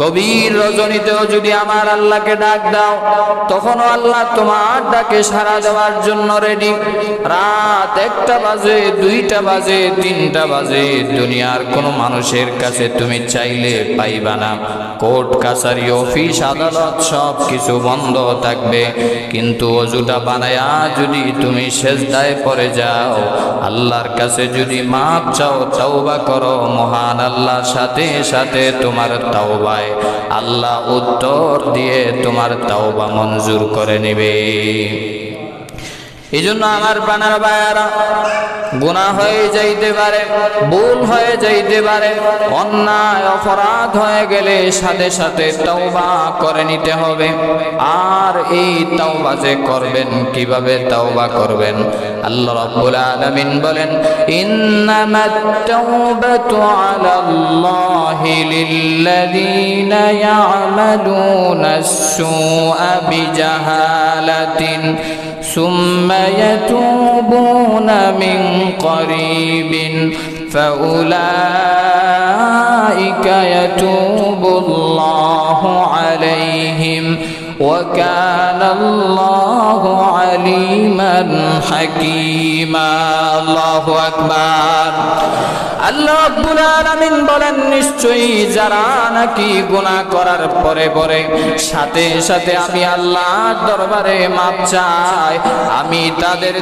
গভীর রজনীতেও যদি আমার আল্লাহকে ডাক দাও, তখনও আল্লাহ তোমার ডাকে সারা দেওয়ার জন্য রেডি রাত একটা বাজে, দুইটা বাজে, তিনটা বাজে। দুনিয়ার কোনো মানুষের কাছে তুমি চাইলে পাইবা না। কোর্ট, কাছারি, অফিস, আদালত সব কিছু বন্ধ থাকবে। কিন্তু অজুটা বানায়া যদি তুমি সেজদায় পরে যাও, আল্লাহর কাছে যদি মাপ চাও, তাওবা করো। মহান আল্লাহর সাথে সাথে তোমার তাও তাওবায় আল্লাহ উত্তর দিয়ে তোমার তাওবা মঞ্জুর করে নেবে। এই জন্য আমার প্রাণার বায়ারা গুণা হয়ে যাইতে পারে, ভুল হয়ে যাইতে পারে, অন্যায়, অপরাধ হয়ে গেলে সাথে সাথে তওবা করে নিতে হবে। আর এই তওবা যে করবেন, কীভাবে তওবা করবেন? আল্লাহ রাব্বুল আলামিন বলেন, ইন্নামাত তাওবাতু আলাল্লাহি লিল্লাযীনা ইয়ামালুনাস সুআ বিজাহালাতিন সুম্মা ইয়াতুবুনা মিন قريب فأولئك يتوب الله عليهم وكان الله عليما حكيما. الله أكبر. আল্লাহ আলামিন বলেন, নিশ্চয়ই যারা নাকি গুনাহ করার পরে পরে সাথে সাথে আমি দরবারে মাপ চাই, আমি তাদের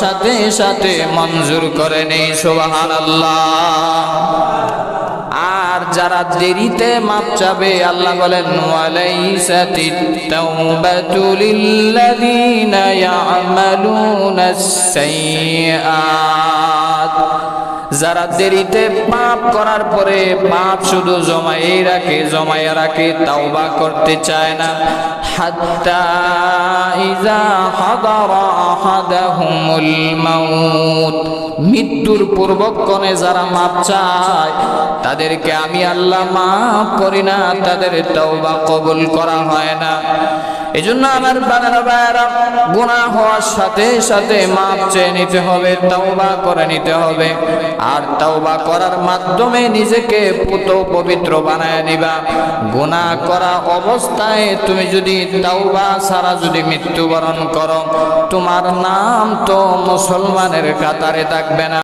সাথে সাথে মঞ্জুর আর যারা দেরিতে মাপ চাবে, আল্লাহ বলেন ওয়ালাইসাতিত তাওবাতু যারা দেরিতে পাপ করার পরে পাপ শুধু জমাই রাখে জমাই রাখে, তাওবা করতে চায় না। হাত্তা ইজা হাদারা আহাদাহুমুল মাউত। মৃত্যুর পূর্বক্ষণে যারা মাপ চায়, তাদেরকে আমি আল্লাহ মাফ করি না, তাদের তওবা কবুল করা হয় না। এজন্য আমার বানানো ভাইয়ারা, গুনাহ হওয়ার সাথে সাথে মাপ চেয়ে নিতে হবে, তাওবা করে নিতে হবে। আর তাওবা করার মাধ্যমে নিজেকে পুত পবিত্র বানায় নিবা। গুনাহ করা অবস্থায় তুমি যদি তাওবা ছাড়া যদি মৃত্যুবরণ করো, তোমার নাম তো মুসলমানের কাতারে থাকবে না